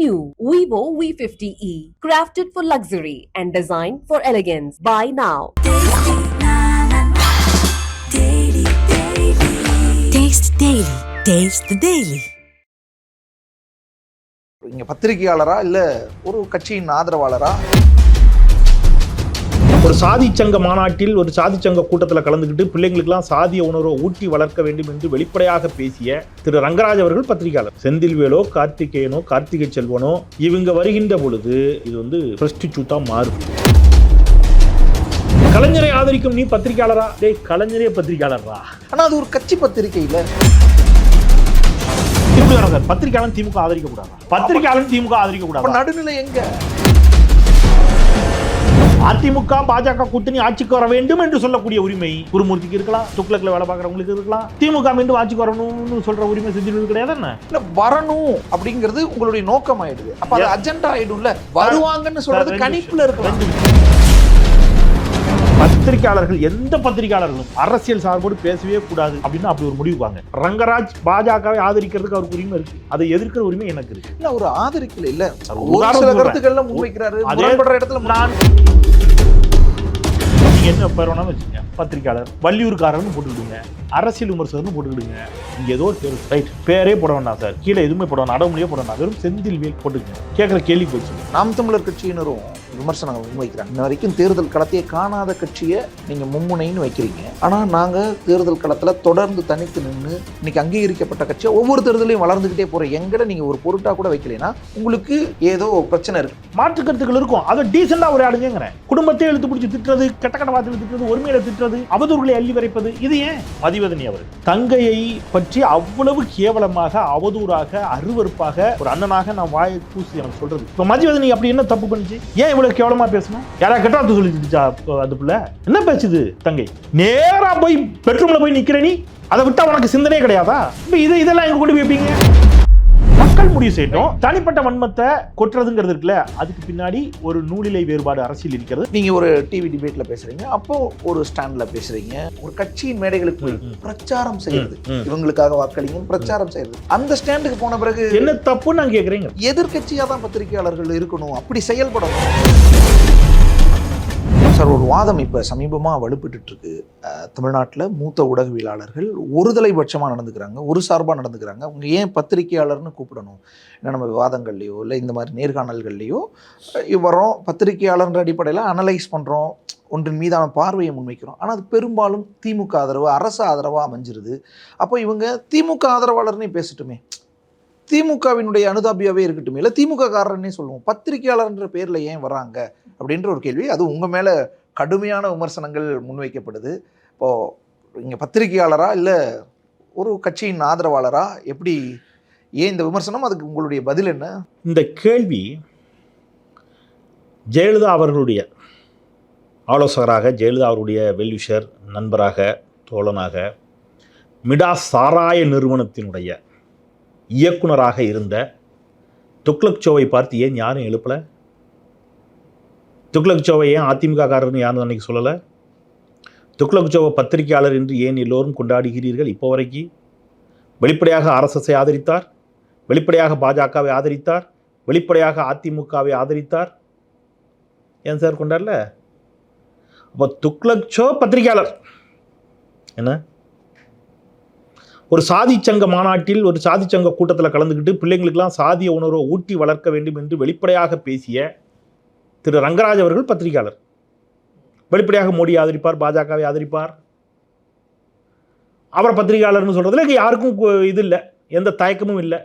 new Vivo V50e, crafted for luxury and designed for elegance. Buy now. Taste Daily. Taste the Daily. இங்க பத்திரிகையாளரா இல்ல ஒரு கட்சியின் ஆதரவாளரா ஒரு சாதி சங்க மாநாட்டில் ஒரு சாதி சங்க கூட்டத்தில் கலந்துக்கிட்டு பிள்ளைங்களுக்கெல்லாம் சாதிய உணர்வை ஊட்டி வளர்க்க வேண்டும் என்று வெளிப்படையாக பேசிய திரு ரங்கராஜ் அவர்கள் பத்திரிகையாளர். செந்தில்வேலோ கார்த்திகேயனோ கார்த்திகை செல்வனோ இவங்க வருகின்ற பொழுது இது வந்து பிரஸ்டிச்சூட்டா மாறும். கலைஞரை ஆதரிக்கும் நீ பத்திரிகையாளரா? டேய் கலைஞரே பத்திரிகையாளரா ஆனா அது ஒரு கட்சி பத்திரிகை இல்ல பத்திரிகையாளன் திமுக ஆதரிக்க கூடாதா பத்திரிகையாளன் திமுக ஆதரிக்க கூடாதா நடுநிலை எங்க? அதிமுக பாஜக கூட்டணி ஆட்சிக்கு வர வேண்டும் என்று சொல்லக்கூடிய உரிமை குருமூர்த்திக்கு இருக்கலாம் துக்ளக்ல வேலை பார்க்குறவங்களுக்கு இருக்கலாம் திமுக மீண்டும் ஆட்சிக்கு வரணும்னு சொல்ற உரிமை செஞ்சிருவது கிடையாது என்ன? இல்ல வரணும் அப்படிங்கிறது உங்களுடைய நோக்கம் ஆயிடுது அப்ப அது. அஜெண்டா ஆயிடும்ல. வருவாங்கன்னு சொல்றது கணிப்புல இருக்கலாம் பத்திரிகையாளர்கள் எந்த பத்திரிகையாளர்களும் அரசியல் சார்போடு பேசவே கூடாது அப்படின்னு அப்படி ஒரு முடிவுவாங்க ரங்கராஜ் பாஜகவை ஆதரிக்கிறதுக்கு அவருக்கு உரிமை இருக்கு. அதை எதிர்க்கிற உரிமை எனக்கு இருக்கு. இல்ல ஒரு ஆதரிக்கல இல்ல. கருத்துக்கள்ல முன்வைக்கிறாரு. அதே- இடத்துல நான் நீங்க என்ன பேர் வேணாலும் வச்சுங்க பத்திரிகையாளர் வள்ளியூர்காரர்னு போட்டுக்கிடுங்க. அரசியல் விமர்சகர்னு போட்டுக்கிடுங்க. இங்க ஏதோ பேர். ரைட் பேரே போட வேண்டாம் சார். கீழே எதுவுமே போட வேண்டாம். அடமொழியே போட வேண்டாம். வெறும் செந்தில் வேல் போட்டுக்கங்க. கேட்குற கேள்வி போச்சு. நாம் தமிழர் கட்சியினரும் விமர்சனங்கள் முன்வைக்கிறாங்க இன்ன வரைக்கும் தேர்தல் களத்தையே காணாத கட்சியை நீங்க மும்முனைன்னு வைக்கிறீங்க. ஆனா நாங்க தேர்தல் களத்துல தொடர்ந்து தனித்து நின்று இன்னைக்கு அங்கீகரிக்கப்பட்ட கட்சியை ஒவ்வொரு தேர்தலையும் வளர்ந்துகிட்டே போற எங்கட நீங்க ஒரு பொருட்டா கூட வைக்கலைன்னா உங்களுக்கு ஏதோ பிரச்சனை இருக்கு. மாற்று கருத்துக்கள் இருக்கும். அதை டீசெண்டா உரையாடுங்கிறேன் குடும்பத்தை இழுத்து பிடிச்சி திட்டுறது கெட்ட கட்ட வார்த்தையில் திட்டுறது ஒருமையில திட்டுறது அவதூறுகளை அள்ளி வரைப்பது இது ஏன்? மதிவதனி அவர் தங்கையை பற்றி அவ்வளவு கேவலமாக அவதூறாக அருவருப்பாக ஒரு அண்ணனாக நான் வாயை பூசி எனக்கு சொல்றது. இப்போ மதிவதனி அப்படி என்ன தப்பு பண்ணுச்சு? ஏன் இவ்வளவு கேவலமா பேசணும் யாரா கெட்டாத்து வார்த்தை சொல்லிச்சுச்சா அந்த பிள்ளை? என்ன பேசுது தங்கை? நேரா போய் பெட்ரூம்ல போய் நிக்கிற நீ. அதை விட்டா உனக்கு சிந்தனையே கிடையாதா? இப்போ இதை இதெல்லாம் எங்க கொண்டு போய் வைப்பீங்க? மக்கள் முடிவு செய்யட்டும். தனிப்பட்ட வன்மத்தை கொட்டுறதுங்கிறது இருக்குல்ல அதுக்கு பின்னாடி ஒரு நூலிலை வேறுபாடு அரசியல் இருக்கிறது. நீங்க ஒரு டிவி டிபேட்ல பேசுறீங்க அப்போ ஒரு ஸ்டாண்ட்ல பேசுறீங்க ஒரு கட்சியின் மேடைகளுக்கு போய். பிரச்சாரம் செய்யறது. இவங்களுக்காக வாக்களிங்க பிரச்சாரம் செய்யறது. அந்த ஸ்டாண்டுக்கு போன பிறகு என்ன தப்புன்னு நான் கேக்குறேங்க. எதிர்க்கட்சியா தான் பத்திரிகையாளர்கள் இருக்கணும் அப்படி செயல்படணும். சார் ஒரு வாதம் இப்போ சமீபமாக வலுப்பட்டு இருக்கு மூத்த ஊடகவியலாளர்கள் ஒருதலை பட்சமாக நடந்துக்கிறாங்க ஒரு சார்பாக நடந்துக்கிறாங்க. அவங்க ஏன் பத்திரிகையாளர்னு கூப்பிடணும்? ஏன்னா நம்ம விவாதங்கள்லையோ இல்லை இந்த மாதிரி நேர்காணல்கள்லையோ வரோம் பத்திரிகையாளர்ன்ற அடிப்படையில் அனலைஸ் பண்ணுறோம் ஒன்றின் மீதான பார்வையை முன்வைக்கிறோம். ஆனால் அது பெரும்பாலும் திமுக ஆதரவு அரசு ஆதரவாக அமைஞ்சிருது. அப்போ இவங்க திமுக ஆதரவாளர்னே பேசட்டுமே. திமுகவினுடைய அனுதாபியாவே இருக்கட்டும். இல்லை திமுக காரர்னே சொல்லுவோம். பத்திரிகையாளர்ன்ற பேரில் ஏன் வராங்க அப்படின்ற ஒரு கேள்வி. அது உங்கள் மேலே கடுமையான விமர்சனங்கள் முன்வைக்கப்படுது. இப்போது இங்கே பத்திரிகையாளரா இல்லை ஒரு கட்சியின் ஆதரவாளரா? எப்படி ஏன் இந்த விமர்சனம்? அதுக்கு உங்களுடைய பதில் என்ன? இந்த கேள்வி ஜெயலலிதா அவர்களுடைய ஆலோசகராக ஜெயலலிதா அவருடைய வெல்விஷர் நண்பராக தோழனாக மிடா சாராய நிறுவனத்தினுடைய இயக்குனராக இருந்த துக்ளக் சோவை பார்த்து ஏன் யாரும் எழுப்பலை? துக்ளக் சோவை ஏன் அதிமுக காரர்னு யாரும் அன்னைக்கு சொல்லலை? துக்ளக் சோவை பத்திரிகையாளர் என்று ஏன் எல்லோரும் கொண்டாடுகிறீர்கள் இப்போ வரைக்கும் வெளிப்படையாக ஆர்எஸ்எஸ்ஐ ஆதரித்தார்? வெளிப்படையாக பாஜகவை ஆதரித்தார்? வெளிப்படையாக அதிமுகவை ஆதரித்தார்? ஏன் சார் கொண்டாடல? அப்போ துக்ளக் ஷோ பத்திரிகையாளர். என்ன? ஒரு சாதி சங்க மாநாட்டில் ஒரு சாதி சங்க கூட்டத்தில் கலந்துக்கிட்டு பிள்ளைங்களுக்கெல்லாம் சாதிய உணர்வை ஊட்டி வளர்க்க வேண்டும் என்று வெளிப்படையாக பேசிய திரு ரங்கராஜ் அவர்கள் பத்திரிகையாளர். வெளிப்படையாக மோடி ஆதரிப்பார் பாஜகவை ஆதரிப்பார். அவரை பத்திரிகையாளர்னு சொல்கிறதுல இங்கே யாருக்கும் இது இல்லை. எந்த தயக்கமும் இல்லை.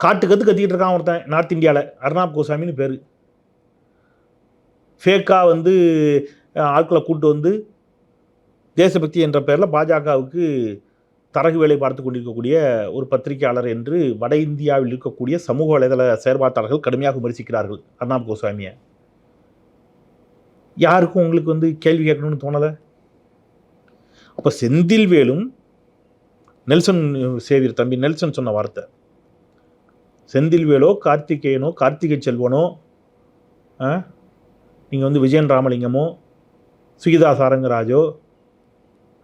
காட்டு கற்று கத்திக்கிட்டு இருக்கான் ஒருத்தன் நார்த் இந்தியாவில் அர்ணாப் கோசாமின்னு பேர். ஃபேக்காக வந்து ஆட்களை கூட்டு வந்து தேசபக்தி என்ற பெயரில் பாஜகவுக்கு தரகு வேலை பார்த்து கொண்டிருக்கக்கூடிய ஒரு பத்திரிகையாளர் என்று வட இந்தியாவில் இருக்கக்கூடிய சமூக வலைதள செயற்பாட்டாளர்கள் கடுமையாக விமர்சிக்கிறார்கள். அர்ணாப் கோஸ்வாமியை. யாருக்கும் உங்களுக்கு வந்து கேள்வி கேட்கணும்னு தோணலை? அப்போ செந்தில்வேலும் நெல்சன் சேவியர் தம்பி நெல்சன் சொன்ன வார்த்தை. செந்தில்வேலோ கார்த்திகேயனோ கார்த்திகை செல்வனோ நீங்கள் வந்து விஜயன் ராமலிங்கமோ சுகிதா சாரங்கராஜோ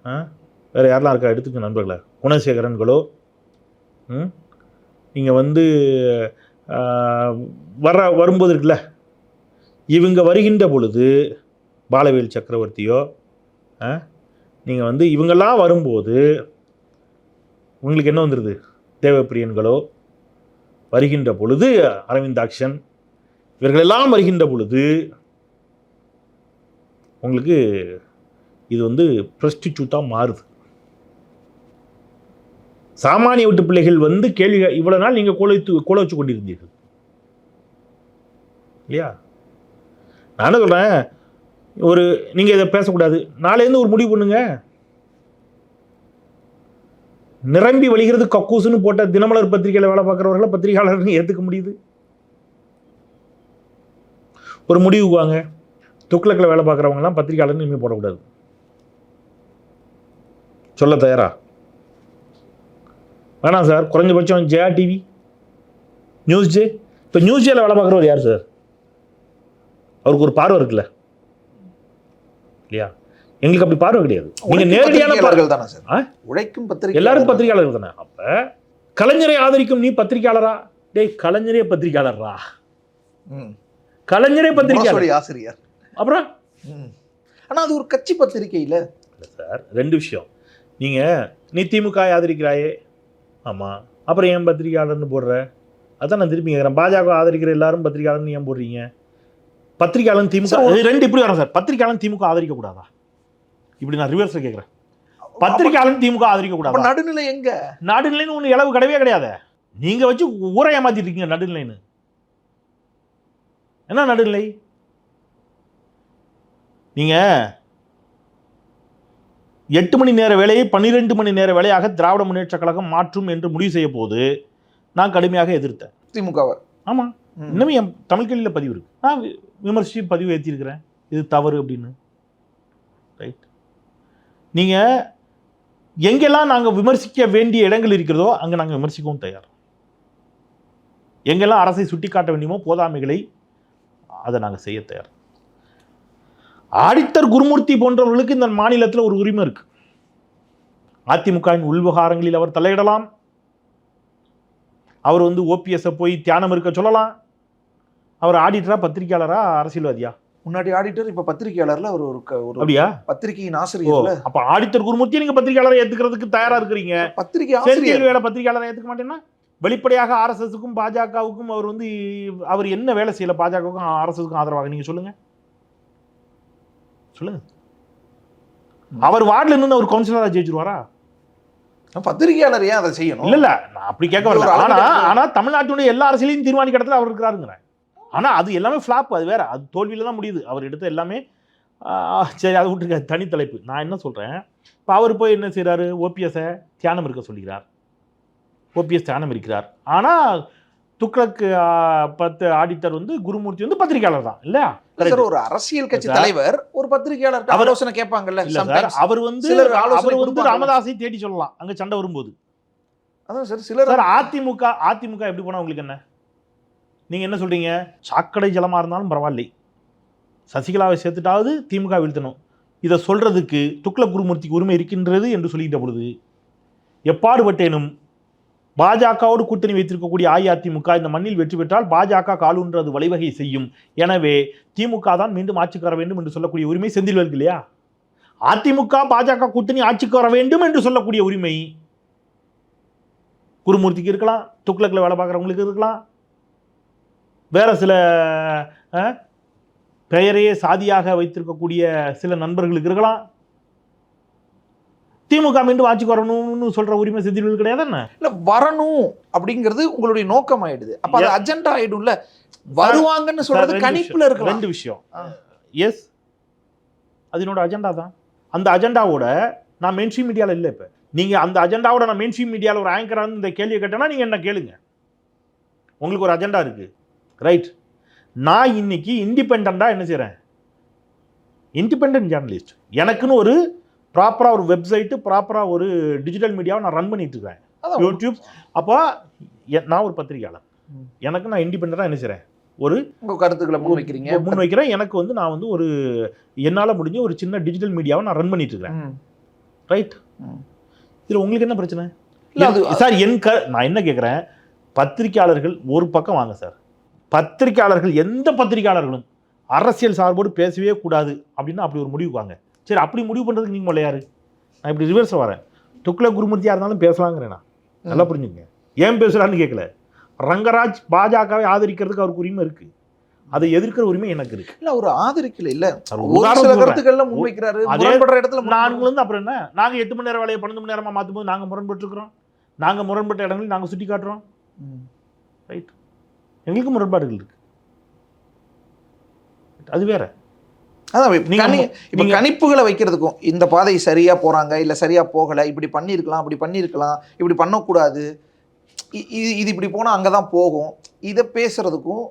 ஆ? வேறு யாரெல்லாம் இருக்கா? எடுத்துக்க நண்பர்களே. குணசேகரன்களோ ம்? நீங்கள் வந்து வர வரும்போது இருக்குல்ல? இவங்க வருகின்ற பொழுது பாலவேல் சக்கரவர்த்தியோ நீங்கள் வந்து இவங்கெல்லாம் வரும்போது உங்களுக்கு என்ன வந்துடுது தேவப்பிரியன்களோ வருகின்ற பொழுது அரவிந்தாக்ஷன் இவர்களெல்லாம் வருகின்ற பொழுது உங்களுக்கு இது வந்து ப்ரெஸ்டிடியூட்டாக மாறுது. சாமானிய வீட்டு பிள்ளைகள் வந்து கேள்வி இவ்வளோ நாள் நீங்கள் கோலைத்து கோல வச்சு கொண்டிருந்தீர்கள். இல்லையா? நானும் சொல்கிறேன் ஒரு நீங்கள் இதை பேசக்கூடாது. நாளையிலேருந்து ஒரு முடிவு பண்ணுங்க. நிரம்பி வழிகிறது கக்கூசுன்னு போட்ட தினமலர் பத்திரிகையில் வேலை பார்க்குறவர்களை பத்திரிகையாளர்னு ஏற்றுக்க முடியுது. ஒரு முடிவுக்கு வாங்க. துக்ளக்கில் வேலை பார்க்குறவங்கலாம் பத்திரிகையாளர்னு இனிமேல் போடக்கூடாது. சொல்ல தயாரா? வேணாம் சார். குறைஞ்சபட்சம் ஜெயா டிவி. News J. இப்போ நியூஸ் ஜேல வேலை பார்க்குறவர் யார் சார்? அவருக்கு ஒரு பார்வை இருக்குல்ல? இல்லையா? எங்களுக்கு அப்படி பார்வை கிடையாது. நீங்க உழைக்கும் நேரடியான பார்வை பத்திரிகையாளர்கள் தானே சார்? உழைக்கும் பத்திரிகை எல்லாரும் பத்திரிகையாளர்கள் தானே. அப்ப கலைஞரை ஆதரிக்கும் நீ பத்திரிகையாளரா? டேய் கலைஞரே பத்திரிகையாளர்ரா. கலைஞரே பத்திரிகையாளர். ஆசிரியர். அப்புறம்? ம். ஆனா அது ஒரு கட்சி பத்திரிகை இல்லை சார் ரெண்டு விஷயம். நீங்கள் நீ திமுக ஆதரிக்கிறாயே ஆமாம் அப்புறம் ஏன் பத்திரிகையாளர்னு போடுற? அதான் நான் திருப்பி கேட்குறேன் பாஜக ஆதரிக்கிற எல்லாரும் பத்திரிகையாளர்னு ஏன் போடுறீங்க? பத்திரிகையாளன் திமுக ரெண்டு இப்படி வரும் சார். பத்திரிகையாளன் திமுக ஆதரிக்க கூடாதா இப்படி நான் ரிவர்ஸில் கேட்குறேன் பத்திரிகையாளன் திமுக ஆதரிக்க அப்ப கூடாதா நடுநிலை எங்க? நடுநிலைன்னு ஒன்று இளவு கிடையவே கிடையாது. நீங்க வச்சு ஊரை ஏமாத்திட்டு இருக்கீங்க நடுநிலைன்னு. என்ன நடுநிலை? நீங்க எட்டு மணி நேர வேலையை பன்னிரெண்டு மணி நேர வேலையாக திராவிட முன்னேற்ற கழகம் மாற்றும் என்று முடிவு செய்ய போது நான் கடுமையாக எதிர்த்தேன். திமுகவை ஆமா. ம். இன்னும் என் தமிழ் கேள்வியில் பதிவு இருக்கு. நான் வி- விமர்சித்து பதிவு ஏற்றிருக்கிறேன் இது தவறு அப்படின்னு. ரைட். நீங்கள் எங்கெல்லாம் நாங்கள் விமர்சிக்க வேண்டிய இடங்கள் இருக்கிறதோ அங்கே நாங்கள் விமர்சிக்கவும் தயார். எங்கெல்லாம் அரசை சுட்டிக்காட்ட வேண்டியமோ போதாமைகளை அதை நாங்கள் செய்ய தயார். ஆடிட்டர் குருமூர்த்தி போன்றவர்களுக்கு இந்த மாநிலத்தில் ஒரு உரிமை இருக்கு. அதிமுகவின் உள்விவகாரங்களில் அவர் தலையிடலாம். அவர் வந்து ஓபிஎஸ்ஸை போய் தியானம் இருக்க சொல்லலாம். அவர் ஆடிட்டரா பத்திரிக்கையாளரா அரசியல்வாதியா? முன்னாடி ஆடிட்டர் இப்ப பத்திரிகையாளர்ல அவர் ஒரு அப்படியா? பத்திரிகையின் ஓ ஆசிரியர்ல அப்ப ஆடிட்டர் குருமூர்த்தி நீங்க பத்திரிக்கையாளரை ஏத்துக்கிறதுக்கு தயாரா இருக்கிறீங்க. பத்திரிகை ஆசிரியர். வேலை பத்திரிக்கையாளரை ஏத்துக்க மாட்டேன்னா வெளிப்படையாக ஆர்எஸ்எஸ்க்கும் பாஜகவுக்கும் அவர் வந்து அவர் என்ன வேலை செய்யல? பாஜகவுக்கும் ஆர்எஸ்எஸ்க்கும் ஆதரவாக நீங்க சொல்லுங்க. சொல்லுங்க அவர் வார்டுல நின்று ஒரு கவுன்சிலரா ஜெயிச்சிருவாரா? பத்திரிகையாளர் ஏன் அதை செய்யணும்? இல்ல இல்ல. நான் அப்படி கேட்க வரல. ஒரு ஆனா அளவுக்கு ஆனா தமிழ்நாட்டினுடைய எல்லா அரசியலையும் தீர்மானிக்க இடத்துல அவர் இருக்கிறாருங்கிறேன் ஆனா அது எல்லாமே ஃபிளாப் அது வேற. அது தோல்வியில தான் முடியுது. அவர் எடுத்த எல்லாமே சரி அதை விட்டுருக்க தனி தலைப்பு. நான் என்ன சொல்றேன்? இப்போ அவர் போய் என்ன செய்றாரு? ஓபிஎஸ்ஸை தியானம் இருக்க சொல்கிறார் ஓபிஎஸ் தியானம் இருக்கிறார். ஆனா துக்ளக் பத்து ஆடிட்டர் வந்து குருமூர்த்தி வந்து பத்திரிகையாளர் தான் இல்லையா? சார் ஒரு அரசியல் கட்சி. தலைவர் ஒரு பத்திரிகையாளர் ஆலோசனை கேட்பாங்கல்ல. அவர் வந்து அவர் வந்து. ராமதாஸை தேடி சொல்லலாம் அங்க சண்டை வரும்போது. அதான் சார் சிலர் சார் அதிமுக அதிமுக எப்படி போனா உங்களுக்கு என்ன? நீங்க என்ன சொல்றீங்க? சாக்கடை ஜலமா இருந்தாலும் பரவாயில்லை. சசிகலாவை சேர்த்துட்டாவது திமுக வீழ்த்தணும். இதை சொல்றதுக்கு துக்ள குருமூர்த்திக்கு உரிமை இருக்கின்றது என்று சொல்லிட்ட பொழுது எப்பாடுபட்டேனும் பாஜகவோடு கூட்டணி வைத்திருக்கக்கூடிய அஇஅதிமுக இந்த மண்ணில் வெற்றி பெற்றால் பாஜக காலுன்றது வழிவகை செய்யும். எனவே திமுக தான் மீண்டும் ஆட்சிக்கு வர வேண்டும் என்று சொல்லக்கூடிய உரிமை செந்தில்வேலுக்கு இல்லையா? அதிமுக பாஜக கூட்டணி ஆட்சிக்கு வர வேண்டும் என்று சொல்லக்கூடிய உரிமை குருமூர்த்திக்கு இருக்கலாம் துக்ளக்கில் வேலை பார்க்குறவங்களுக்கு இருக்கலாம். வேற சில பெயரையே சாதியாக வைத்திருக்கக்கூடிய சில நண்பர்களுக்கு இருக்கலாம். திமுக மீண்டும் ஆட்சிக்கு வரணும்னு சொல்ற உரிமை செந்தில்வேல் கிடையாது என்ன இல்ல வரணும் அப்படிங்கிறது உங்களுடைய நோக்கம் ஆயிடுது. அப்ப அது. அஜெண்டா ஆயிடும்ல. வருவாங்கன்னு சொல்றது கணிப்புல. இருக்கலாம். ரெண்டு விஷயம். எஸ் அது என்னோட அஜெண்டா தான். அந்த அஜெண்டாவோட நான் மெயின் ஸ்ட்ரீம் மீடியாவில் இல்லை இப்போ. நீங்கள் அந்த அஜெண்டாவோட நான் மெயின் ஸ்ட்ரீம் மீடியாவில் ஒரு ஆங்கராக இந்த கேள்வியை கேட்டேன்னா நீங்கள் என்ன கேளுங்க. உங்களுக்கு ஒரு அஜெண்டா இருக்கு. ரைட் நான் இன்னைக்கு இண்டிபெண்ட்டாக என்ன செய்கிறேன் இண்டிபெண்ட் ஜேர்னலிஸ்ட் எனக்குன்னு ஒரு ப்ராப்பராக ஒரு வெப்சைட்டு ப்ராப்பராக ஒரு டிஜிட்டல் மீடியாவை நான் ரன் பண்ணிட்டு இருக்கேன். யூடியூப் அப்போ நான் ஒரு பத்திரிகையாளர். எனக்கு நான் இண்டிபெண்ட்டாக என்ன செய்கிறேன் ஒரு கருத்துக்களை முன்வைக்கிறீங்க. முன் வைக்கிறேன் எனக்கு வந்து நான் வந்து ஒரு என்னால் முடிஞ்ச ஒரு சின்ன டிஜிட்டல் மீடியாவை நான் ரன் பண்ணிட்டு இருக்கிறேன். ரைட். இதில் உங்களுக்கு என்ன பிரச்சனை? சார் என் க நான் என்ன கேட்குறேன் பத்திரிக்கையாளர்கள் ஒரு பக்கம் வாங்க சார். பத்திரிக்கையாளர்கள் எந்த பத்திரிக்கையாளர்களும் அரசியல் சார்போடு பேசவே கூடாது அப்படின்னா அப்படி ஒரு முடிவுக்கு வாங்க. சரி அப்படி முடிவு பண்ணுறதுக்கு நீங்கள் முதல்ல யாரு? நான் இப்படி ரிவர்ஸில் வரேன். துக்ள குருமூர்த்தியாக இருந்தாலும் பேசலாங்கிறேன் நான். நல்லா புரிஞ்சுங்க. ஏன் பேசுகிறான்னு கேட்கல ரங்கராஜ் பாஜகவை ஆதரிக்கிறதுக்கு அவருக்கு உரிமை இருக்கு. அதை எதிர்க்கிற உரிமை எனக்கு இருக்கு. இல்ல ஒரு ஆதரிக்கல இல்ல. கருத்துக்கள்ல முன்வைக்கிறாரு முரண்படுற இடத்துல நாங்கள் வந்து அப்புறம் என்ன? நாங்கள் எட்டு மணி நேரம் வேலையை பன்னெண்டு மணி நேரமாக மாற்றும் போது நாங்கள் முரண்பட்டுருக்குறோம். நாங்கள் முரண்பட்ட இடங்களில் நாங்கள் சுட்டி காட்டுறோம். ரைட் எங்களுக்கு முரண்பாடுகள் இருக்கு. அது வேற. அதான் இப்ப நீங்க கணி- மு- இப்ப கணிப்புகளை வைக்கிறதுக்கும் இந்த பாதை சரியா போறாங்க இல்ல சரியா போகல இப்படி பண்ணியிருக்கலாம் அப்படி பண்ணியிருக்கலாம் இப்படி பண்ணக்கூடாது இது இது இப்படி போனா அங்கதான் போகும் இதை பேசுறதுக்கும்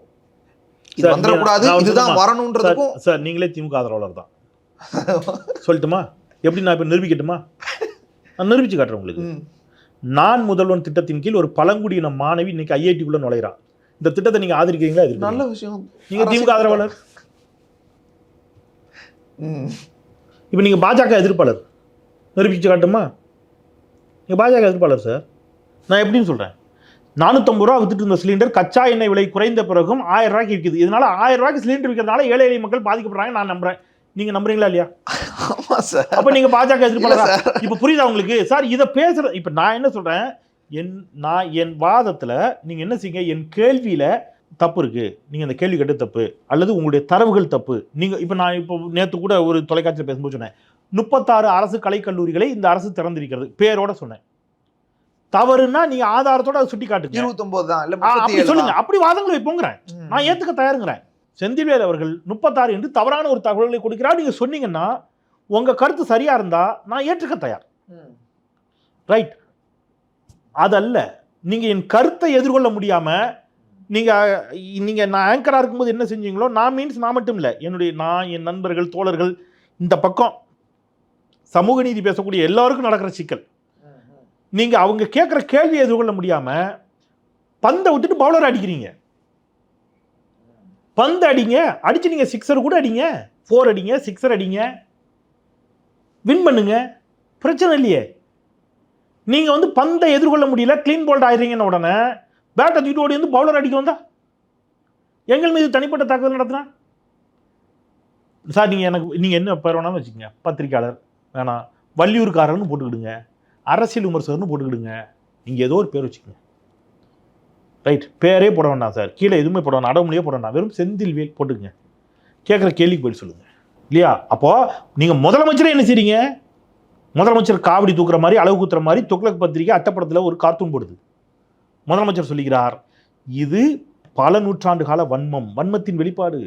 இது வந்துடக்கூடாது இதுதான்? வரணுன்றதுக்கும் சார் நீங்களே திமுக ஆதரவாளர் தான் சொல்லட்டுமா எப்படி நான் இப்போ நிரூபிக்கட்டுமா நான் நிரூபிச்சு காட்டுறேன் உங்களுக்கு. நான் முதல்வன் திட்டத்தின் கீழ் ஒரு பழங்குடியின மாணவி இன்னைக்கு ஐஐடிக்குள்ள நுழையிறான் இந்த திட்டத்தை நீங்க ஆதரிக்கிறீங்களா நல்ல? விஷயம் நீங்க திமுக ஆதரவாளர். இப்போ நீங்கள் பாஜக எதிர்ப்பாளர். நிரூபிச்சு காட்டுமா? நீங்கள் பாஜக எதிர்ப்பாளர் சார். நான் எப்படின்னு சொல்கிறேன் நானூற்றம்பது ரூபா வித்துட்டு இருந்த சிலிண்டர் கச்சா எண்ணெய் விலை குறைந்த பிறகும் ஆயிரம் ரூபாய்க்கு இருக்குது இதனால ஆயிரம் ரூபாய்க்கு சிலிண்டர் விற்கிறதுனால ஏழை எளிய மக்கள் பாதிக்கப்படுறாங்க நான் நம்புறேன். நீங்க நம்புறீங்களா இல்லையா? ஆமா சார். அப்ப நீங்க பாஜக எதிர்ப்பாளரா? இப்ப புரியுதா உங்களுக்கு? சார் இதை பேசுற இப்ப நான் என்ன சொல்றேன்? என் நான் என் வாதத்துல நீங்க என்ன செய்யுங்க? என் கேள்வியில தப்பு இருக்கு. நீங்க அந்த கேள்வி கேட்டு தப்பு. அல்லது உங்களுடைய தரவுகள் தப்பு. நீங்க இப்ப நான் இப்போ நேத்து கூட ஒரு தொலைக்காட்சியில் பேசும்போது சொன்னேன். முப்பத்தாறு அரசு கலைக்கல்லூரிகளை இந்த அரசு திறந்திருக்கிறது. பேரோட சொன்னேன். தவறுன்னா நீங்க ஆதாரத்தோட அதை சுட்டி காட்டுங்க. இருபத்தொன்பது தான். இல்ல சொல்லுங்க. அப்படி வாதங்களை வைப்போங்கிறேன். நான் ஏத்துக்க தயாருங்கிறேன். செந்தில்வேல் அவர்கள் முப்பத்தாறு என்று தவறான ஒரு தகவல்களை கொடுக்கிறார். நீங்க சொன்னீங்கன்னா உங்க கருத்து சரியா இருந்தா நான் ஏற்றுக்க தயார். ரைட். அதல்ல நீங்க என் கருத்தை எதிர்கொள்ள முடியாம நீங்கள் நீங்கள் நான் ஆங்கராக இருக்கும்போது என்ன செஞ்சீங்களோ நான் மீன்ஸ் நான் மட்டும் இல்லை என்னுடைய நான் என் நண்பர்கள் தோழர்கள் இந்த பக்கம் சமூக நீதி பேசக்கூடிய எல்லாருக்கும் நடக்கிற சிக்கல். நீங்கள் அவங்க கேட்குற கேள்வி எதிர்கொள்ள முடியாமல் பந்தை விட்டுட்டு பவுலர் அடிக்கிறீங்க. பந்து அடிங்க அடிச்சு நீங்கள் சிக்ஸர் கூட அடிங்க ஃபோர் அடிங்க சிக்ஸர் அடிங்க வின் பண்ணுங்க. பிரச்சனை இல்லையே. நீங்கள் வந்து பந்தை எதிர்கொள்ள முடியல க்ளீன் போல்ட் ஆயிடுறீங்கன்னு உடனே பேட்டை தூக்கிட்டு ஓடி வந்து பவுலர் அடிக்க வந்தா? எங்கள் மீது தனிப்பட்ட தாக்குதல் நடத்தினா? சார் நீங்கள் எனக்கு நீங்கள் என்ன பேர் வேணாலும் வச்சுக்கோங்க. பத்திரிக்கையாளர் வேணாம் வள்ளியூர்காரர்னு போட்டுக்கிடுங்க. அரசியல் விமர்சகர்னு போட்டுக்கிடுங்க. நீங்கள் ஏதோ ஒரு பேர் வச்சுக்கோங்க. ரைட் பேரே போட வேண்டாம் சார். கீழே எதுவுமே போட வேண்டாம். அடவுமொழியே போட வேண்டாம். வெறும் செந்தில்வேல் போட்டுக்கங்க. கேட்குற கேள்விக்கு பதில் சொல்லுங்கள் இல்லையா? அப்போது நீங்கள் முதலமைச்சரே என்ன செய்றீங்க? முதலமைச்சர் காவடி தூக்குற மாதிரி அளவு குத்துற மாதிரி துக்ளக் பத்திரிக்கை அட்டப்படத்தில் ஒரு கார்ட்டூன் போடுது. முதலமைச்சர் சொல்லுகிறார் இது பல நூற்றாண்டு கால வன்மம் வன்மத்தின் வெளிப்பாடு.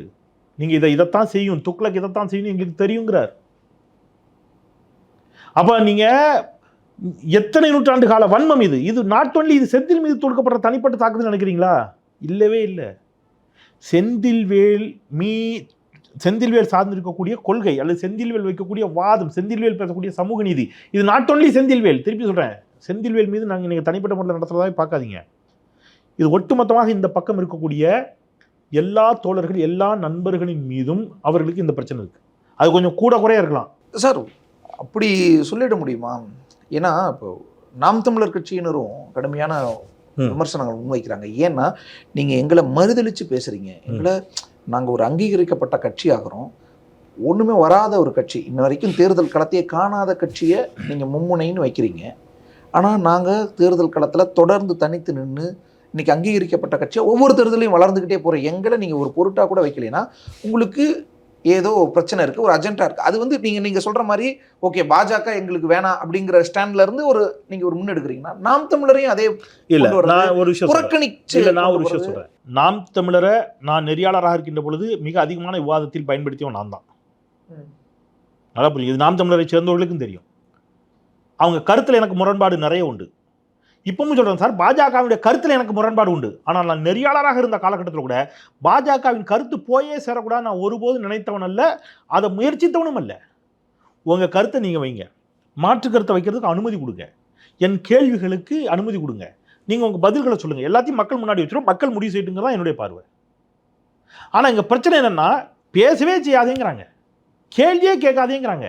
நீங்கள் இதை இதைத்தான் செய்யும் துக்ளக் இதைத்தான் செய்யும் எங்களுக்கு தெரியுங்கிறார். அப்போ நீங்கள் எத்தனை நூற்றாண்டு கால வன்மம் இது? இது நாட் ஒன்லி இது செந்தில் மீது தொடுக்கப்படுற தனிப்பட்ட தாக்குதல் நினைக்கிறீங்களா? இல்லவே இல்லை. செந்தில்வேல் மீ செந்தில்வேல் சார்ந்திருக்கக்கூடிய கொள்கை அல்லது செந்தில்வேல் வைக்கக்கூடிய வாதம் செந்தில்வேல் பேசக்கூடிய சமூக நீதி இது நாட் ஒன்லி செந்தில்வேல். திருப்பி சொல்கிறேன் செந்தில்வேல் மீது நாங்கள் நீங்கள் தனிப்பட்ட முறையில் நடத்துறதாவே பார்க்காதீங்க. இது ஒட்டுமொத்தமாக இந்த பக்கம் இருக்கக்கூடிய எல்லா தோழர்கள் எல்லா நண்பர்களின் மீதும் அவர்களுக்கு இந்த பிரச்சனை இருக்கு. அது கொஞ்சம் கூட குறைய இருக்கலாம். சார் அப்படி சொல்லிட முடியுமா? ஏன்னா இப்போ நாம் தமிழர் கட்சியினரும் கடுமையான. விமர்சனங்கள் முன்வைக்கிறாங்க. ஏன்னா நீங்கள் எங்களை மறுதளித்து பேசுகிறீங்க எங்களை நாங்கள் ஒரு அங்கீகரிக்கப்பட்ட கட்சி ஆகிறோம். ஒன்றுமே வராத ஒரு கட்சி. இன்ன வரைக்கும் தேர்தல் களத்தையே காணாத கட்சியை நீங்கள் மும்முனைன்னு வைக்கிறீங்க. ஆனால் நாங்கள் தேர்தல் களத்தில் தொடர்ந்து தனித்து நின்று இன்னைக்கு அங்கீகரிக்கப்பட்ட கட்சியை ஒவ்வொரு தேர்தலையும் வளர்ந்துக்கிட்டே போகிற எங்களை நீங்கள் ஒரு பொருட்டாக கூட வைக்கலைன்னா உங்களுக்கு ஏதோ பிரச்சனை இருக்குது ஒரு அஜெண்டா இருக்குது அது வந்து நீங்கள் நீங்கள் சொல்கிற மாதிரி ஓகே பாஜக எங்களுக்கு வேணாம் அப்படிங்கிற ஸ்டாண்ட்ல இருந்து ஒரு நீங்கள் ஒரு முன்னெடுக்கிறீங்கன்னா நாம் தமிழரையும் அதே இல்ல நான் ஒரு விஷயம். புறக்கணிச்சு இல்ல நான் ஒரு விஷயம். சொல்றேன் நாம் தமிழரை நான் நெறியாளராக இருக்கின்ற பொழுது மிக அதிகமான விவாதத்தில் பயன்படுத்தியவன் நான் தான். நல்லா புரியுது இது நாம் தமிழரை சேர்ந்தவர்களுக்கும் தெரியும் அவங்க கருத்தில் எனக்கு முரண்பாடு நிறைய உண்டு. இப்பவும் சொல்கிறேன் சார் பாஜகவினுடைய கருத்தில் எனக்கு முரண்பாடு உண்டு. ஆனால் நான் நெறியாளராக இருந்த காலகட்டத்தில் கூட பாஜகவின் கருத்து போயே சேரக்கூடாது நான் ஒருபோதும் நினைத்தவன் அல்ல அதை முயற்சித்தவனும் அல்ல. உங்கள் கருத்தை நீங்கள் வைங்க. மாற்று கருத்தை வைக்கிறதுக்கு அனுமதி கொடுங்க. என் கேள்விகளுக்கு அனுமதி கொடுங்க. நீங்கள் உங்கள் பதில்களை சொல்லுங்கள் எல்லாத்தையும் மக்கள் முன்னாடி வச்சுரும் மக்கள் முடிவு செய்யட்டுங்க தான் என்னுடைய பார்வை. ஆனால் இங்கே பிரச்சனை என்னென்னா பேசவே செய்யாதேங்கிறாங்க. கேள்வியே கேட்காதேங்கிறாங்க.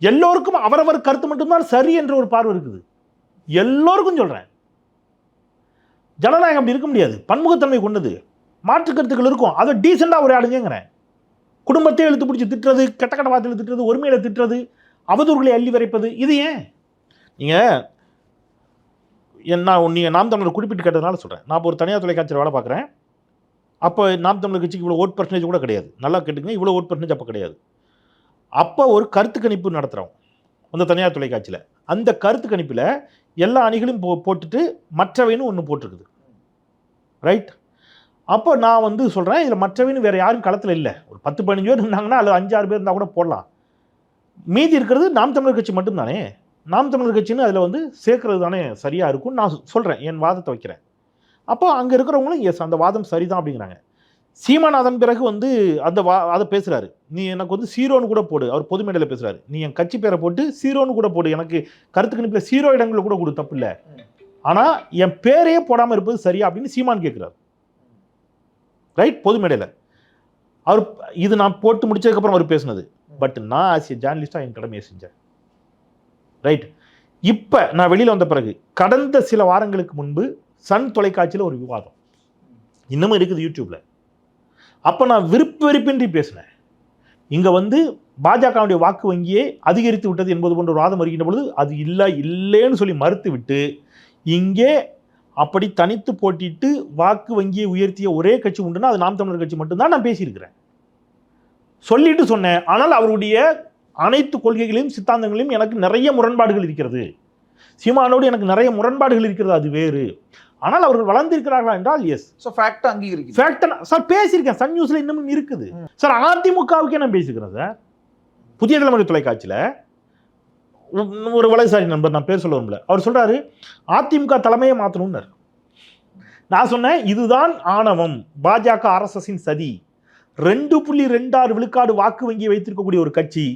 எல்லோருக்கும் அவரவர் கருத்து மட்டும்தான் சரி என்ற ஒரு பார்வை இருக்குது. எல்லோருக்கும் சொல்கிறேன் ஜனநாயகம் அப்படி இருக்க முடியாது. பன்முகத்தன்மை கொண்டது. மாற்று கருத்துக்கள் இருக்கும். அதை டீசெண்டாக உரையாடுங்கிறேன் குடும்பத்தை எழுத்து பிடிச்சி திட்டுறது கெட்ட கெட்ட வார்த்தையில் திட்டுறது ஒருமையில திட்டுறது அவதூறுகளை அள்ளி வரைப்பது இது ஏன்? நீங்கள் என்ன நீங்கள் நாம் தமிழர் குறிப்பிட்டு கேட்டதுனால சொல்கிறேன் நான் இப்போ ஒரு தனியார் தொலைக்காட்சியில் வேலை பார்க்குறேன். அப்போ நாம் தமிழர் கட்சிக்கு இவ்வளோ ஓட் பர்சன்டேஜ் கூட கிடையாது. நல்லா கேட்டுங்க இவ்வளோ ஓட் பர்சன்டேஜ் அப்போ கிடையாது. அப்போ ஒரு கருத்து கணிப்பு நடத்துகிறோம் அந்த தனியார் தொலைக்காட்சியில். அந்த கருத்து கணிப்பில் எல்லா அணிகளும் போ போட்டுட்டு மற்றவைன்னு ஒன்று போட்டிருக்குது. ரைட் அப்போ நான் வந்து சொல்கிறேன் இதில் மற்றவைன்னு வேறு யாரும் களத்தில் இல்லை. ஒரு பத்து பதினஞ்சு பேர் இருந்தாங்கன்னா அல்லது அஞ்சாறு பேர் இருந்தால் கூட போடலாம். மீதி இருக்கிறது நாம் தமிழர் கட்சி மட்டும்தானே? நாம் தமிழர் கட்சின்னு அதில் வந்து சேர்க்கறது தானே சரியாக இருக்கும்னு நான் சொல்கிறேன் என் வாதத்தை வைக்கிறேன். அப்போ அங்கே இருக்கிறவங்களும் எஸ் அந்த வாதம் சரிதான் அப்படிங்கிறாங்க. சீமான் அதன் பிறகு வந்து அந்த வா அதை பேசுகிறாரு நீ எனக்கு வந்து சீரோன்னு கூட போடு. அவர் பொது மேடையில் பேசுகிறாரு நீ என் கட்சி பேரை போட்டு சீரோன்னு கூட போடு. எனக்கு கருத்து கணிப்பில் சீரோ இடங்களில் கூட கொடு தப்பு இல்லை. ஆனால் என் பேரையே போடாமல் இருப்பது சரியா அப்படின்னு சீமான் கேட்குறாரு ரைட் பொது மேடையில். அவர் இது நான் போட்டு முடிச்சதுக்கப்புறம் அவர் பேசினது. பட் நான் ஆஸ் ஏ ஜேர்னலிஸ்டாக என் கடமையை செஞ்சேன். ரைட் இப்போ நான் வெளியில் வந்த பிறகு கடந்த சில வாரங்களுக்கு முன்பு சன் தொலைக்காட்சியில் ஒரு விவாதம். இன்னமும் இருக்குது யூடியூப்பில் அப்போ நான் விருப்பு வெறுப்பின்றி பேசினேன். இங்கே வந்து பாஜகவுடைய வாக்கு வங்கியை அதிகரித்து விட்டது என்பது போன்ற ஒரு வாதம் வருகின்ற பொழுது அது இல்லை இல்லைன்னு சொல்லி மறுத்து விட்டு இங்கே அப்படி தனித்து போட்டிட்டு வாக்கு வங்கியை உயர்த்திய ஒரே கட்சி உண்டுன்னா அது நாம் தமிழர் கட்சி மட்டும்தான் நான் பேசியிருக்கிறேன். சொல்லிட்டு சொன்னேன். ஆனால் அவருடைய அனைத்து கொள்கைகளையும் சித்தாந்தங்களையும் எனக்கு நிறைய முரண்பாடுகள் இருக்கிறது. சீமானோடு எனக்கு நிறைய முரண்பாடுகள் இருக்கிறது அது வேறு. ஆனால் அவர்கள் வளர்ந்திருக்கிறார்களா என்றால் எஸ் ஸோ ஃபேக்ட் அங்கீகரிக்குது ஃபேக்ட் சார் பேசியிருக்கேன். சன் நியூஸ்ல இன்னமும் இருக்குது. சார் அதிமுகவுக்கே நான் பேசிக்கிறேன் சார் புதிய தலைமுறை தொலைக்காட்சியில் ஒரு வலதுசாரி நண்பர் நான் பேர் சொல்ல விரும்பல. அவர் சொல்றாரு அதிமுக தலைமையை மாற்றணும்னார் நான் சொன்னேன் இதுதான் ஆணவம். பாஜக ஆர்எஸ்எஸின் சதி. ரெண்டு புள்ளி ரெண்டாறு விழுக்காடு வாக்கு வங்கியை வைத்திருக்கக்கூடிய ஒரு கட்சி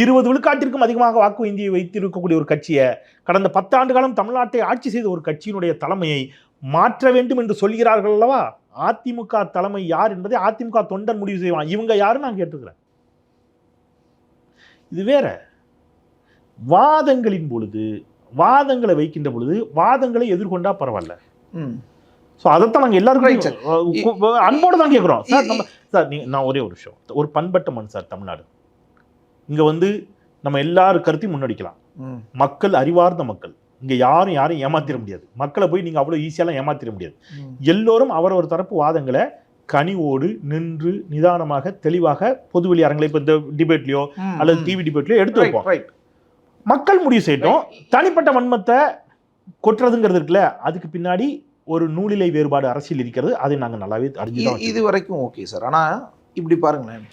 இருபது விழுக்காட்டிற்கும் அதிகமாக வாக்கு வங்கியை வைத்திருக்கக்கூடிய ஒரு கட்சியை கடந்த பத்தாண்டு காலம் தமிழ்நாட்டை ஆட்சி செய்த ஒரு கட்சியினுடைய தலைமையை மாற்ற வேண்டும் என்று சொல்கிறார்கள் அல்லவா? அதிமுக தலைமை யார் என்பதை அதிமுக தொண்டன் முடிவு செய்வான் இவங்க யாருன்னு நான் கேட்டுக்கிறேன். இது வேற. வாதங்களின் பொழுது வாதங்களை வைக்கின்ற பொழுது வாதங்களை எதிர்கொண்டா பரவாயில்ல. ஸோ அதைத்தான் நாங்கள். எல்லாருக்கும் அன்போடு தான் கேட்குறோம். சார் நம்ம சார் நான் ஒரே ஒரு விஷயம் ஒரு பண்பட்ட மண் சார் தமிழ்நாடு. இங்கே வந்து நம்ம எல்லார் கருத்தையும் முன்னெடுக்கலாம். மக்கள் அறிவார்ந்த மக்கள். இங்கே யாரும் யாரும் ஏமாத்திட முடியாது. மக்களை போய் நீங்கள் அவ்வளோ ஈஸியாலாம் ஏமாத்திட முடியாது. எல்லோரும் அவரவர் தரப்பு வாதங்களை கனிவோடு நின்று நிதானமாக தெளிவாக பொதுவெளி அரங்களை இப்போ இந்த டிபேட்லையோ அல்லது. டிவி டிபேட்லையோ எடுத்து வைப்போம். மக்கள் முடிவு செய்யட்டும். தனிப்பட்ட வன்மத்தை கொட்டுறதுங்கிறது இருக்குல்ல அதுக்கு பின்னாடி ஒரு நூலிலை வேறுபாடு அரசியல் இருக்கிறது. அதை நாங்கள் நல்லாவே அறிஞ்சு இது வரைக்கும் ஓகே சார் ஆனால் இப்படி பாருங்களேன்.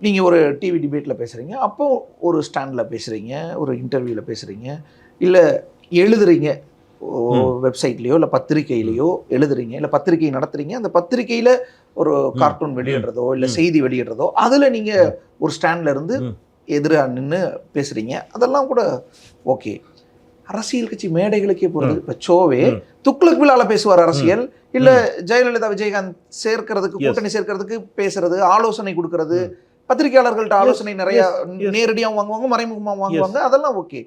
நீங்கள் ஒரு டிவி டிபேட்டில் பேசுகிறீங்க அப்போ ஒரு ஸ்டாண்டில் பேசுகிறீங்க ஒரு இன்டர்வியூவில் பேசுகிறீங்க இல்லை எழுதுறீங்க வெப்சைட்லேயோ இல்லை பத்திரிக்கையிலையோ எழுதுறீங்க இல்லை பத்திரிகை நடத்துறீங்க அந்த பத்திரிக்கையில் ஒரு கார்ட்டூன் வெளியிடுறதோ இல்லை. செய்தி வெளியிடுறதோ அதில் நீங்கள் ஒரு ஸ்டாண்டில் இருந்து. எதிராக நின்று பேசுகிறீங்க அதெல்லாம் கூட ஓகே. அரசியல் கட்சி மேடைகளுக்கே போகிறது இப்போ சோவே. துக்ளக் விழால பேசுவார் அரசியல் இல்ல ஜெயலலிதா விஜயகாந்த் சேர்க்கறதுக்கு. கூட்டணி சேர்க்கறதுக்கு பேசுறது ஆலோசனை கொடுக்கறது பத்திரிகையாளர்கள்ட்ட ஆலோசனை நிறைய. நேரடியாவும் வாங்குவாங்க மறைமுகமாவும் வாங்குவாங்க. அதெல்லாம் ஓகே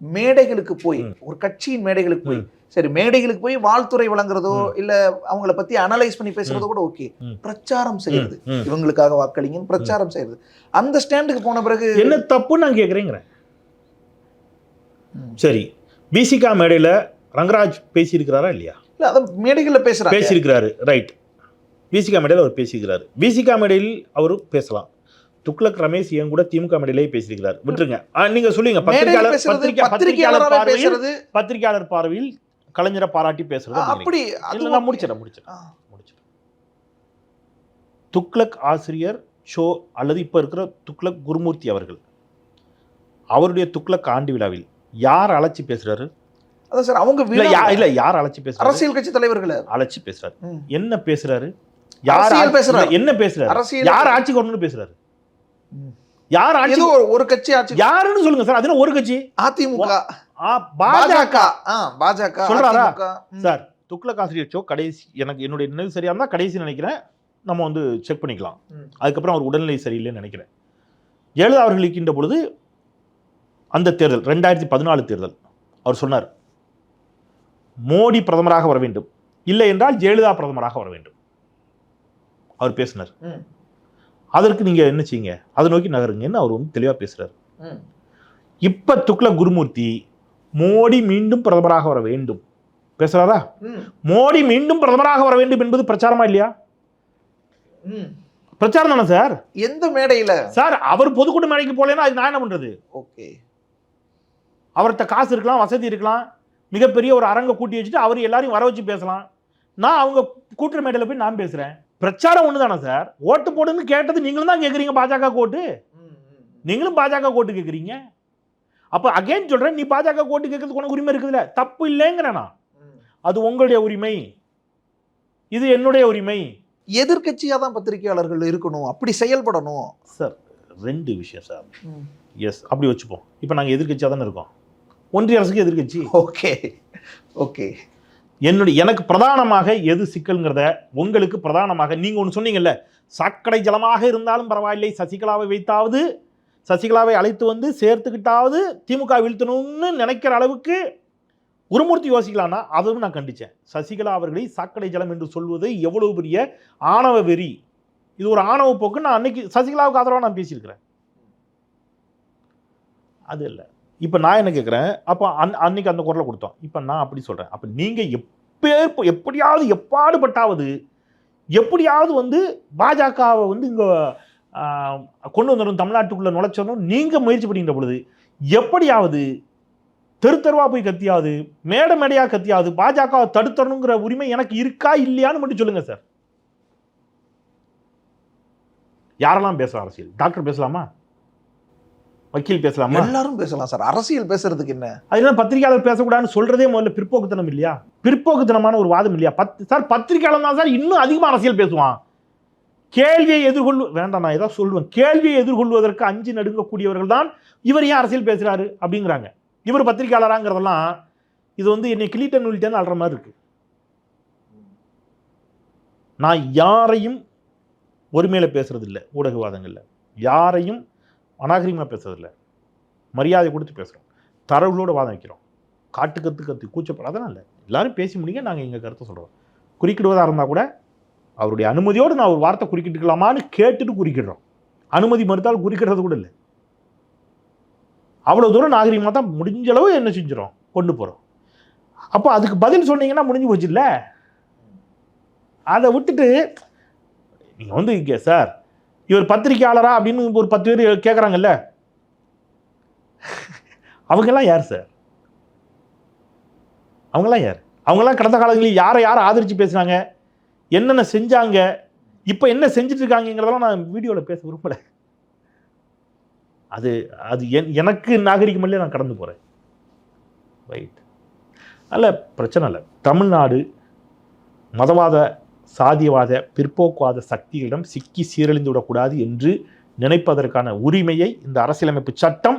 மேடைகளுக்கு போய். ஒரு கட்சியின் மேடைகளுக்கு போய். சரி மேடைகளுக்கு போய் வாழ்த்துறை வழங்குறதோ. இல்ல அவங்கள பத்தி அனலைஸ் பண்ணி பேசுறதோ கூட ஓகே. பிரச்சாரம் செய்யறது. இவங்களுக்காக வாக்களிங்கன்னு பிரச்சாரம் செய்யறது. அந்த ஸ்டாண்டுக்கு போன பிறகு என்ன தப்புன்னு நான் கேட்குறேங்கிறேன். சரி பிசிகா மேடையில் ரங்கராஜ் பேசியிருக்கிறாரா இல்லையா? இல்ல அத மேடைகள்ல பேசுறாங்க. பேசியிருக்கிறாரு ரைட் பிசிகா மேடையில் அவர் பேசியிருக்கிறாரு. பிசிகா மேடையில் அவர் பேசலாம். துக்ளக் ரமேஷ் என் கூட திமுக மேடையிலேயே பேசியிருக்கிறார். விட்டுருங்க. நீங்க சொல்லுங்க. பத்திரிகையாளர் பத்திரிகை- பத்திரிகையாளர் பார்வையில் பத்திரிகையாளர் பார்வையில் கலைஞரை பாராட்டி பேசுறது. அப்படி நான். முடிச்சிடறேன் முடிச்சிடறேன் துக்ளக் ஆசிரியர் ஷோ அல்லது இப்போ இருக்கிற துக்ளக் குருமூர்த்தி அவர்கள் அவருடைய துக்ளக் ஆண்டு விழாவில் யார் அழைச்சி பேசுறாரு? அதான் சார் அவங்க இல்ல யார் அழைச்சி பேசுறாரு? அரசியல் கட்சி தலைவர்களை. அழைச்சி பேசுறாரு. என்ன பேசுறாரு? யார் ஆட்சி- பேசுறாரு. என்ன பேசுறாரு? அரசியல் யார் ஆட்சிக்கு வரணும்னு பேசுறாரு. யார் ஆட்சி ஒரு- கட்சி ஆட்சி யாருன்னு சொல்லுங்க சார். அது ஒரு கட்சி? அதிமுக. ஆ, பாஜக. பாஜக. ஆ, பாஜக சொல்றாரா? சார் துக்ளக் ஆசிரியர் ஷோ கடைசி எனக்கு என்னுடைய நினைவு சரியா இருந்தா கடைசி நினைக்கிறேன். நம்ம வந்து செக் பண்ணிக்கலாம். அதுக்கப்புறம் அவர் உடல்நிலை சரியில்லைன்னு நினைக்கிறேன். ஜெயலலிதா அவர்கள் இருக்கின்ற பொழுது அந்த தேர்தல் ரெண்டாயிரத்தி பதினாலு தேர்தல் அவர் சொன்னார் மோடி பிரதமராக வர வேண்டும். இல்லை என்றால் ஜெயலலிதா பிரதமராக வர வேண்டும். அவர் பேசினார். அதற்கு நீங்க என்ன செய்யுங்க? அதை நோக்கி நகருங்கன்னு அவர் வந்து தெளிவா பேசுறாரு. ம். இப்ப துக்ள குருமூர்த்தி மோடி மீண்டும் பிரதமராக வர வேண்டும். பேசுறாரா? ம். மோடி மீண்டும் பிரதமராக வர வேண்டும் என்பது பிரச்சாரமா இல்லையா? ம். பிரச்சாரம் தானே சார்? எந்த மேடையில? சார் அவர் பொதுக்கூட்ட மேடைக்கு போலேன்னா அது நான் என்ன பண்றது? ஓகே. அவர்கிட்ட காசு இருக்கலாம் வசதி இருக்கலாம். மிகப்பெரிய ஒரு அரங்க கூட்டி வச்சுட்டு அவர் எல்லாரையும் வர வச்சு பேசலாம். நான் அவங்க கூட்டுற மேடையில் போய் நான் பேசுறேன். பிரச்சாரம் ஒன்று தானே சார்? ஓட்டு போடுன்னு கேட்டது நீங்களும் தான் கேட்குறீங்க பாஜக கோட்டு. நீங்களும் பாஜக கோட்டு கேட்குறீங்க அப்போ அகைன் சொல்கிறேன் நீ பாஜக கோட்டு கேட்கறதுக்கு உனக்கு உரிமை இருக்குதுல்ல? தப்பு இல்லைங்கிறேன் நான். அது உங்களுடைய உரிமை. இது என்னுடைய உரிமை. எதிர்க்கட்சியா தான் பத்திரிகையாளர்கள் இருக்கணும். அப்படி செயல்படணும். சார் ரெண்டு விஷயம் சார். எஸ் அப்படி வச்சுப்போம். இப்போ நாங்கள் எதிர்க்கட்சியாக தானே இருக்கோம். ஒன்றிய அரசுக்கு எதிர்க்கட்சி. ஓகே ஓகே என்னுடைய எனக்கு பிரதானமாக எது சிக்கல்ங்கிறத உங்களுக்கு பிரதானமாக நீங்கள் ஒன்று சொன்னீங்கல்ல சாக்கடை ஜலமாக இருந்தாலும் பரவாயில்லை சசிகலாவை வைத்தாவது சசிகலாவை அழைத்து வந்து சேர்த்துக்கிட்டாவது திமுக வீழ்த்தணும்னு நினைக்கிற அளவுக்கு குருமூர்த்தி யோசிக்கலாம்னா அதுவும் நான் கண்டிச்சேன். சசிகலா அவர்களை சாக்கடை ஜலம் என்று சொல்வது எவ்வளவு பெரிய ஆணவ வெறி. இது ஒரு ஆணவ போக்கு நான் அன்னைக்கு சசிகலாவுக்கு ஆதரவாக நான் பேசியிருக்கிறேன். அது இல்லை. இப்போ நான் என்ன கேட்குறேன் அப்போ அந் அன்னைக்கு அந்த குரலை கொடுத்தோம். இப்போ நான் அப்படி சொல்கிறேன் அப்போ நீங்கள் எப்போ எப்படியாவது எப்பாடுபட்டாவது எப்படியாவது வந்து பாஜகவை வந்து இங்கே கொண்டு வந்துடும் தமிழ்நாட்டுக்குள்ளே நுழைச்சணும் நீங்கள் முயற்சி பண்ணிக்கிற பொழுது எப்படியாவது தெரு தெருவா போய் கத்தியாவது மேடை மேடையாக கத்தியாவது பாஜகவை தடுத்தணுங்கிற உரிமை எனக்கு இருக்கா இல்லையான்னு மட்டும் சொல்லுங்கள் சார். யாரெல்லாம் பேசலாம் அரசியல்? டாக்டர் பேசலாமா? வக்கீல் பேசலாமா? எல்லாரும் பேசலாம் சார். அரசியல் பேசுறதுக்கு என்ன? அதனால பத்திரிகையாளர் பேசக்கூடாதுன்னு சொல்றதே முதல்ல பிற்போக்குத்தனம் இல்லையா? பிற்போக்குத்தனமான ஒரு வாதம் இல்லையா? பத் சார் பத்திரிகையாளர் தான் சார் இன்னும் அதிகமாக அரசியல் பேசுவான். கேள்வியை எதிர்கொள் வேண்டாம் நான் ஏதாவது சொல்லுவேன். கேள்வியை எதிர்கொள்வதற்கு அஞ்சு நடுங்கக்கூடியவர்கள் தான் இவர் ஏன் அரசியல் பேசுறாரு அப்படிங்கிறாங்க. இவர் பத்திரிகையாளராங்கிறதெல்லாம் இது வந்து என்னை கிளீட்டன் உள்டன் அல்ற மாதிரி இருக்கு. நான் யாரையும் ஒருமையில பேசுறது இல்லை ஊடகவாதங்கள்ல. யாரையும் அநாகரிகமாக பேசுறதில்ல. மரியாதை கொடுத்து பேசுகிறோம் தரவுகளோடு வாதம் வைக்கிறோம். காட்டு கத்து கத்து கூச்சப்படாதெல்லாம் இல்லை. எல்லாரும் பேசி முடிங்க நாங்கள் எங்கள் கருத்தை சொல்கிறோம் குறுக்கிடுவதாக இருந்தால் கூட அவருடைய அனுமதியோடு நான் ஒரு வார்த்தை குறுக்கிட்டுக்கலாமான்னு கேட்டுட்டு குறிக்கிடுறோம். அனுமதி மறுத்தால் குறிக்கிறது கூட இல்லை. அவ்வளோ தூரம் நாகரிகமாக தான் முடிஞ்ச அளவு என்ன செஞ்சிடும் கொண்டு போகிறோம் அப்போ அதுக்கு பதில் சொன்னீங்கன்னா முடிஞ்சு போச்சு இல்லை? அதை விட்டுட்டு நீங்கள் வந்து இங்கே சார் இவர் பத்திரிக்கையாளரா அப்படின்னு ஒரு பத்து பேர் கேட்குறாங்கல்ல அவங்கெல்லாம் யார் சார்? அவங்கெல்லாம் யார்? அவங்கெல்லாம் கடந்த காலங்களில் யாரை யாரை ஆதரித்து பேசுனாங்க? என்னென்ன செஞ்சாங்க? இப்போ என்ன செஞ்சிட்ருக்காங்கிறதெல்லாம் நான் வீடியோவில் பேச விரும்பலை. அது அது என் எனக்கு நாகரிகம் இல்லையே நான் கடந்து போகிறேன் ரைட் அல்ல பிரச்சனை இல்லை. தமிழ்நாடு மதவாத சாதியவாத பிற்போக்குவாத சக்திகளிடம் சிக்கி சீரழிந்து விடக்கூடாது என்று நினைப்பதற்கான உரிமையை இந்த அரசியலமைப்பு சட்டம்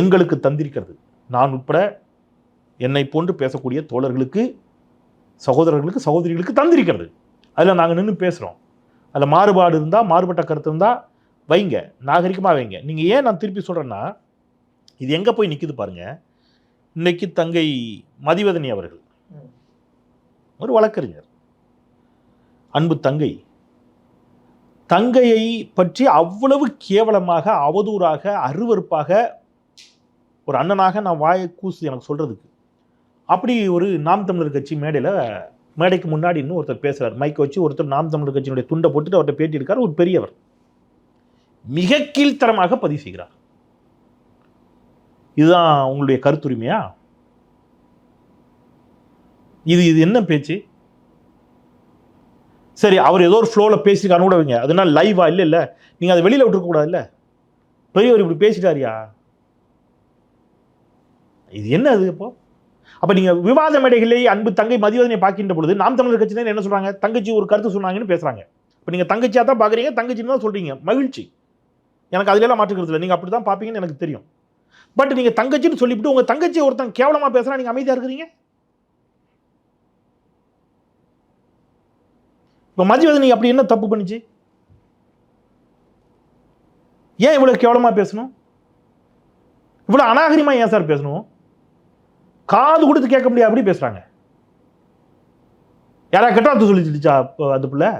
எங்களுக்கு தந்திருக்கிறது. நான் உட்பட என்னை போன்று பேசக்கூடிய தோழர்களுக்கு சகோதரர்களுக்கு சகோதரிகளுக்கு தந்திருக்கிறது. அதில் நாங்கள் நின்று பேசுகிறோம் அதில் மாறுபாடு இருந்தால் மாறுபட்ட கருத்து இருந்தால் வைங்க. நாகரிகமாக வைங்க. நீங்கள் ஏன் நான் திருப்பி சொல்கிறேன்னா இது எங்கே போய் நிற்குது பாருங்க. இன்னைக்கு தங்கை மதிவதனி அவர்கள். ஒரு வழக்கறிஞர். அன்பு தங்கை. தங்கையை பற்றி அவ்வளவு கேவலமாக அவதூறாக அருவருப்பாக ஒரு அண்ணனாக நான் வாயை கூசு எனக்கு சொல்கிறதுக்கு அப்படி ஒரு நாம் தமிழர் கட்சி மேடையில் மேடைக்கு முன்னாடி இன்னும் ஒருத்தர் பேசுறார். மைக்கை வச்சு ஒருத்தர் நாம் தமிழர் கட்சியினுடைய துண்டை போட்டுட்டு அவர்கிட்ட பேட்டி இருக்கார் ஒரு பெரியவர். மிக கீழ்த்தரமாக பதிவு செய்கிறார். இதுதான் உங்களுடைய கருத்துரிமையா? இது இது என்ன பேச்சு? சரி அவர் ஏதோ ஒரு ஃப்ளோவில் பேசியிருக்காரு கூட வைங்க. அதனால லைவா இல்லை இல்லை. நீங்கள் அதை வெளியில் விட்டுருக்கக்கூடாது இல்லை? பெரியவர் இப்படி பேசிட்டாரியா? இது என்ன அது இப்போ? அப்போ நீங்கள் விவாத மேடைகளே அன்பு தங்கை மதிவதனை பார்க்கின்ற பொழுது நாம் தமிழர் கட்சி என்ன சொல்கிறாங்க தங்கச்சி ஒரு கருத்து சொன்னாங்கன்னு பேசுகிறாங்க இப்போ நீங்கள் தங்கச்சியாக தான் பார்க்குறீங்க தங்கச்சின்னு தான் சொல்கிறீங்க மகிழ்ச்சி. எனக்கு அதுலலாம் மாற்றுக்கிறது இல்லை. நீங்கள் அப்படி தான் பார்ப்பீங்கன்னு எனக்கு தெரியும். பட் நீங்கள் தங்கச்சின்னு சொல்லிவிட்டு உங்கள் தங்கச்சி ஒருத்தன் கேவலமாக பேசுகிறா நீங்கள் அமைதியாக இருக்கிறீங்க? இப்போ மதிவதனி அப்படி என்ன தப்பு பண்ணிச்சு? ஏன் இவ்வளோ கேவலமாக பேசணும்? இவ்வளோ அநாகரிகமாக ஏன் சார் பேசணும்? காது கொடுத்து கேட்க முடியாது அப்படி பேசுகிறாங்க யாரா கெட்டாத்து சொல்லி சொல்லிச்சா அது பிள்ளை?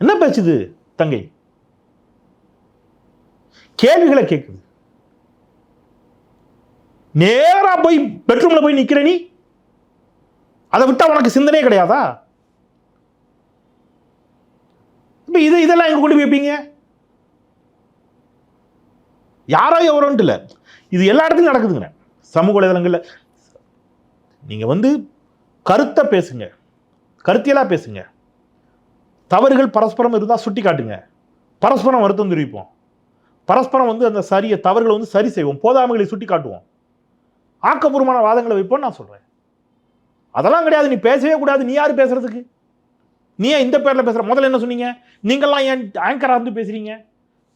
என்ன பேசுது தங்கை? கேள்விகளை கேட்குது. நேரா போய் பெட்ரூமில் போய் நிக்கிற நீ? அதை விட்டா உனக்கு சிந்தனையே கிடையாதா? இப்போ இது இதெல்லாம் எங்க கொண்டு போய் வைப்பீங்க? யாரோ எவரோன்ட்டு இல்லை இது எல்லா இடத்துலையும் நடக்குதுங்க. சமூக வலைதளங்களில். நீங்க வந்து கருத்தை பேசுங்க. கருத்தியலாக பேசுங்க. தவறுகள் பரஸ்பரம் இருந்தால் சுட்டி காட்டுங்க. பரஸ்பரம் வருத்தம் தெரிவிப்போம். பரஸ்பரம் வந்து அந்த சரிய தவறுகளை வந்து சரி செய்வோம். போதாமைகளை சுட்டி காட்டுவோம். ஆக்கப்பூர்வமான வாதங்களை வைப்போம்னு நான் சொல்றேன். அதெல்லாம் கிடையாது. நீ பேசவே கூடாது. நீ யார் பேசுறதுக்கு? நீ ஏன் இந்த பேரில் பேசுகிற முதல்ல என்ன சொன்னீங்க? நீங்கள்லாம் ஏன் ஆங்கராக இருந்து பேசுகிறீங்க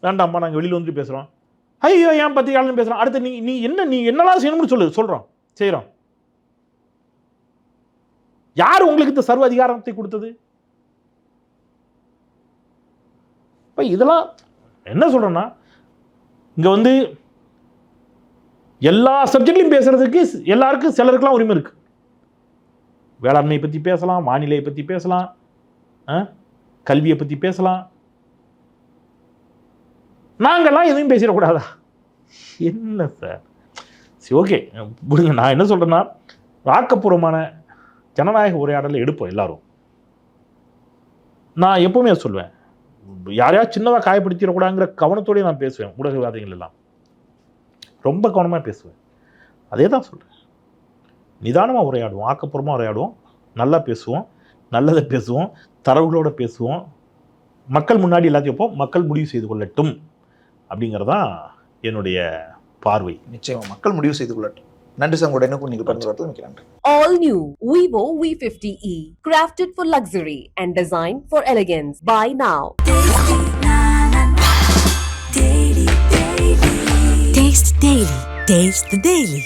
வேண்டாம்ப்பா நாங்கள் வெளியில் வந்து பேசுகிறோம் ஐயோ ஏன் பத்திரிகையாளர் பேசுகிறோம் அடுத்து நீ நீ என்ன நீ என்னலாம் செய்யணும்னு சொல்லு சொல்கிறோம் செய்கிறோம் யார் உங்களுக்கு இந்த சர்வ அதிகாரத்தை கொடுத்தது? இப்போ இதெல்லாம் என்ன சொல்கிறேன்னா இங்கே வந்து எல்லா சப்ஜெக்ட்லையும் பேசுகிறதுக்கு எல்லாருக்கும் சிலருக்கெல்லாம் உரிமை இருக்குது வேளாண்மையை பற்றி பேசலாம் வானிலையை பற்றி பேசலாம் கல்வியை பற்றி பேசலாம். நாங்கள்லாம் எதுவும் பேசிடக்கூடாதா? என்ன சார். சரி ஓகே. விடுங்க நான் என்ன சொல்கிறேன்னா ஆக்கப்பூர்வமான ஜனநாயக உரையாடலை எடுப்போம் எல்லாரும். நான் எப்பவுமே சொல்லுவேன் யாரையாவது சின்னதாக காயப்படுத்திடக்கூடாங்கிற கவனத்தோடய நான் பேசுவேன் ஊடகவாதிகள் எல்லாம். ரொம்ப கவனமாக பேசுவேன். அதே தான் சொல்கிறேன் நிதானமாக உரையாடுவோம் ஆக்கப்பூர்வமாக உரையாடுவோம் நல்லா பேசுவோம். நல்லதை பேசுவோம் தரவுகளோட பேசுவோம் மக்கள் முன்னாடி எல்லாத்தையும் வைப்போம் மக்கள் முடிவு செய்து கொள்ளட்டும் அப்படிங்கிறதான் என்னுடைய பார்வை நிச்சயமா மக்கள் முடிவு செய்து கொள்ளட்டும் நன்றி சார் உங்களோட எனக்கு நீங்கள் பகிர்ந்து வரது நன்றி All new Vivo V50e, crafted for luxury and designed for elegance. Buy now. Taste Daily. Taste the Daily.